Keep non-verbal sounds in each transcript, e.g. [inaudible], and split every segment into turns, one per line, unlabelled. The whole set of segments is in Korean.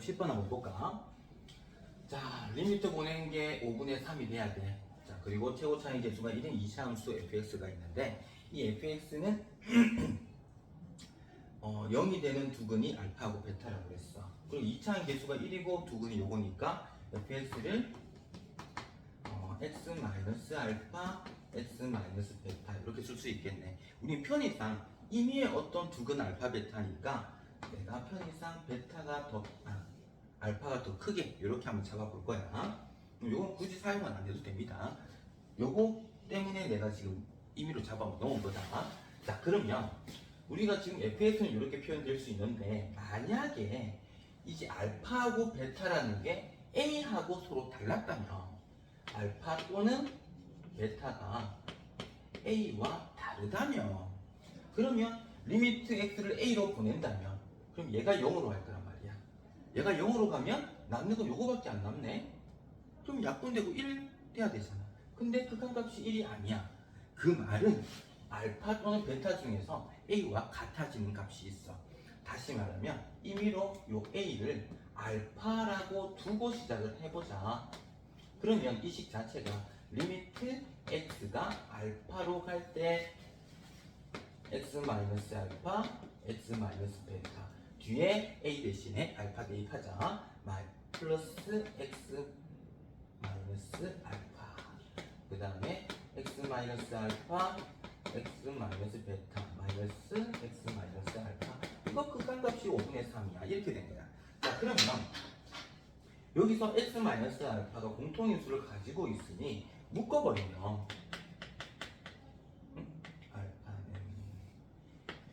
10번 한번 볼까? 자, 리미트 보낸 게 5분의 3이 돼야 돼. 자, 그리고 최고 차이 계수가 1인 2차 함수 fx가 있는데 이 fx는 [clears throat] 어, 0이 되는 두근이 알파하고 베타라고 그랬어. 그리고 2차 계수가 1이고 두근이 요거니까 fx를 어, x 마이너스 알파, x 마이너스 베타 이렇게 쓸 수 있겠네. 우리 편의상 임의의 어떤 두근 알파 베타니까 내가 편의상 베타가 더 아, 알파가 더 크게 이렇게 한번 잡아볼 거야. 요건 굳이 사용은 안 해도 됩니다. 요거 때문에 내가 지금 임의로 잡아 놓은 거다. 자 그러면 우리가 지금 fx는 이렇게 표현될 수 있는데 만약에 이제 알파하고 베타라는 게 a하고 서로 달랐다면 알파 또는 베타가 a와 다르다면 그러면 리미트 x를 a로 보낸다면 그럼 얘가 0으로 갈 거란 말이야 얘가 0으로 가면 남는 건 요거밖에 안 남네. 그럼 약분되고 1 돼야 되잖아. 근데 극한값이 1이 아니야. 그 말은 알파 또는 베타 중에서 a와 같아지는 값이 있어. 다시 말하면 임의로 요 a를 알파라고 두고 시작을 해보자. 그러면 이 식 자체가 리미트 x가 알파로 갈 때 x 마이너스 알파, x 마이너스 베타 뒤에 a 대신에 알파 대입하자. 마 플러스 x 마이너스 알파. 그 다음에 x 마이너스 알파, x 마이너스 베타 마이너스 x 마이너스 알파. 이거 극한값이 5분의 3이야. 이렇게 된 거야. 자 그러면 여기서 x 마이너스 알파가 공통인수를 가지고 있으니 묶어버리면 음? 알파는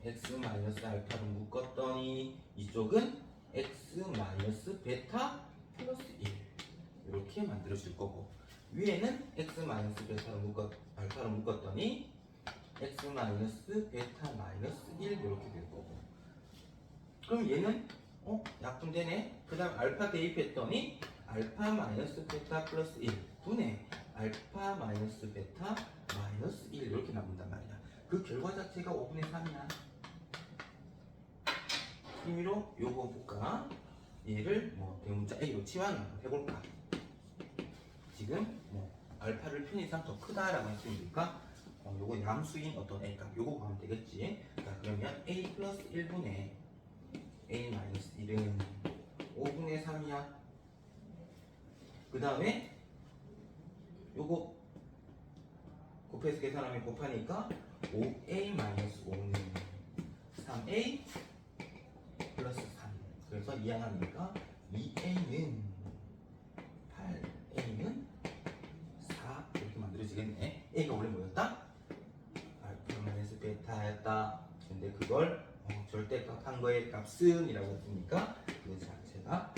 x 마이너스 알파로 묶었더니 이쪽은 x 마이너스 베타 플러스 1 이렇게 만들어질 거고 위에는 x 마이너스 베타로 묶었 알파로 묶었더니 x 마이너스 베타 마이너스 1 이렇게 될 거고 그럼 얘는 어? 약분되네. 그 다음 알파 대입했더니 알파 마이너스 베타 플러스 1 분의 알파 마이너스 베타 마이너스 1 이렇게 남는단 말이야. 그 결과 자체가 5분의 3이야. 임의로 요거 볼까? 얘를 뭐 대문자 A로 치환 해볼까? 지금 뭐 알파를 편의상 더 크다라고 했으니까 어, 요거 양수인 어떤 A값 요거 구하면 되겠지. 자 그러면 A 플러스 1분의 a 마이너스 1은 5분의 3이야. 그 다음에 요거 곱해서 계산하면 곱하니까 5a 마이너스 5는 3a 플러스 3. 이항하니까 2a는 8a는 4 이렇게 만들어지겠네. a가 원래 뭐였다? 알파 마이너스 베타였다. 근데 그걸 어, 절대값 한 거의 값은 이라고 했으니까 그 자체가